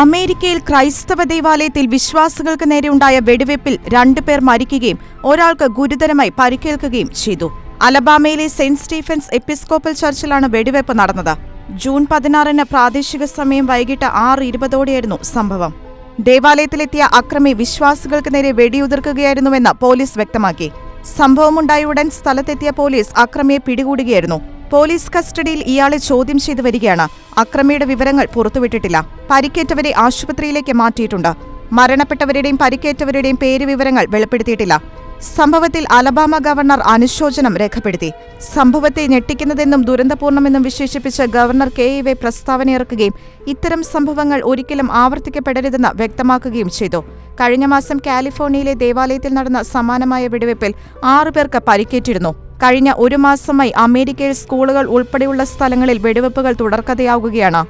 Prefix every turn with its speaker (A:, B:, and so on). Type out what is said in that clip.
A: അമേരിക്കയിൽ ക്രൈസ്തവ ദേവാലയത്തിൽ വിശ്വാസികൾക്ക് നേരെയുണ്ടായ വെടിവയ്പിൽ രണ്ടുപേർ മരിക്കുകയും ഒരാൾക്ക് ഗുരുതരമായി പരിക്കേൽക്കുകയും ചെയ്തു. അലബാമയിലെ സെന്റ് സ്റ്റീഫൻസ് എപ്പിസ്കോപ്പൽ ചർച്ചിലാണ് വെടിവെപ്പ് നടന്നത്. ജൂൺ പതിനാറിന് പ്രാദേശിക സമയം വൈകിട്ട് ആറ് ഇരുപതോടെയായിരുന്നു സംഭവം. ദേവാലയത്തിലെത്തിയ അക്രമി വിശ്വാസികൾക്ക് നേരെ വെടിയുതിർക്കുകയായിരുന്നുവെന്ന് പോലീസ് വ്യക്തമാക്കി. സംഭവമുണ്ടായ ഉടൻ സ്ഥലത്തെത്തിയ പോലീസ് അക്രമിയെ പിടികൂടുകയായിരുന്നു. പോലീസ് കസ്റ്റഡിയിൽ ഇയാളെ ചോദ്യം ചെയ്തു വരികയാണ്. അക്രമിയുടെ വിവരങ്ങൾ പുറത്തുവിട്ടിട്ടില്ല. പരിക്കേറ്റവരെ ആശുപത്രിയിലേക്ക് മാറ്റിയിട്ടുണ്ട്. മരണപ്പെട്ടവരുടെയും പരിക്കേറ്റവരുടെയും പേര് വിവരങ്ങൾ വെളിപ്പെടുത്തിയിട്ടില്ല. സംഭവത്തിൽ അലബാമ ഗവർണർ അനുശോചനം രേഖപ്പെടുത്തി. സംഭവത്തെ ഞെട്ടിക്കുന്നതെന്നും ദുരന്തപൂർണമെന്നും വിശേഷിപ്പിച്ച് ഗവർണർ കെ ഇവെ പ്രസ്താവനയിറക്കുകയും ഇത്തരം സംഭവങ്ങൾ ഒരിക്കലും ആവർത്തിക്കപ്പെടരുതെന്ന് വ്യക്തമാക്കുകയും ചെയ്തു. കഴിഞ്ഞ മാസം കാലിഫോർണിയയിലെ ദേവാലയത്തിൽ നടന്ന സമാനമായ വെടിവയ്പിൽ ആറുപേർക്ക് പരിക്കേറ്റിരുന്നു. കഴിഞ്ഞ ഒരു മാസമായി അമേരിക്കയിൽ സ്കൂളുകൾ ഉൾപ്പെടെയുള്ള സ്ഥലങ്ങളിൽ വെടിവെപ്പുകൾ തുടർക്കഥയാവുകയാണ്.